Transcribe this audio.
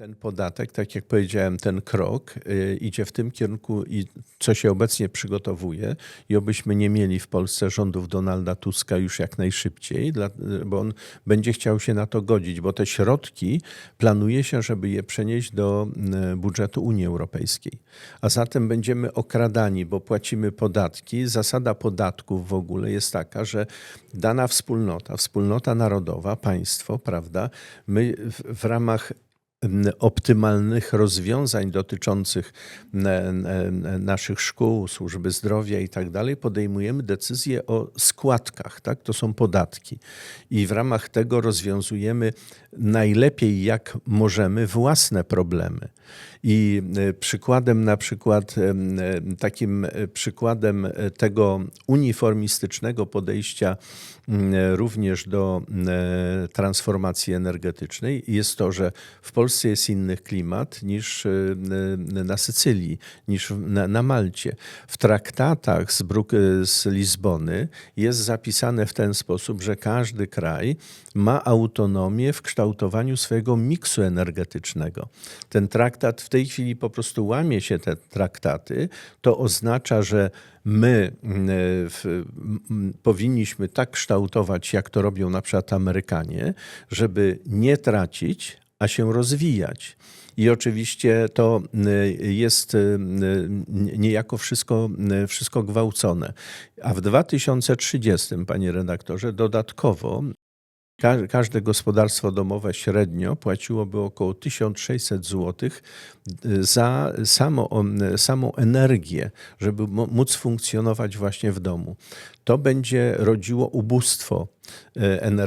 Ten podatek, tak jak powiedziałem, ten krok y, idzie w tym kierunku, i co się obecnie przygotowuje, i obyśmy nie mieli w Polsce rządów Donalda Tuska już jak najszybciej, bo on będzie chciał się na to godzić, bo te środki planuje się, żeby je przenieść do y, budżetu Unii Europejskiej. A zatem będziemy okradani, bo płacimy podatki. Zasada podatków w ogóle jest taka, że dana wspólnota, wspólnota narodowa, państwo, prawda, my w, ramach optymalnych rozwiązań dotyczących naszych szkół, służby zdrowia i tak dalej, podejmujemy decyzje o składkach, tak? To są podatki. I w ramach tego rozwiązujemy najlepiej jak możemy własne problemy. I e, przykładem na przykład, em, e, takim e, przykładem e, tego uniformistycznego podejścia e, również do e, transformacji energetycznej jest to, że w Polsce jest inny klimat niż e, na Sycylii, niż na, na Malcie. W traktatach z, Bruk- e, z Lizbony jest zapisane w ten sposób, że każdy kraj ma autonomię w kształtowaniu swojego miksu energetycznego. Ten traktat w tej chwili po prostu łamie się te traktaty. To oznacza, że my mm, w, powinniśmy tak kształtować, jak to robią na przykład Amerykanie, żeby nie tracić, a się rozwijać. I oczywiście to y, jest y, niejako wszystko, y, wszystko gwałcone. A w 2030, panie redaktorze, dodatkowo Ka- Każde gospodarstwo domowe średnio płaciłoby około 1600 zł za samo, samą energię, żeby móc funkcjonować właśnie w domu. To będzie rodziło ubóstwo energetyczne.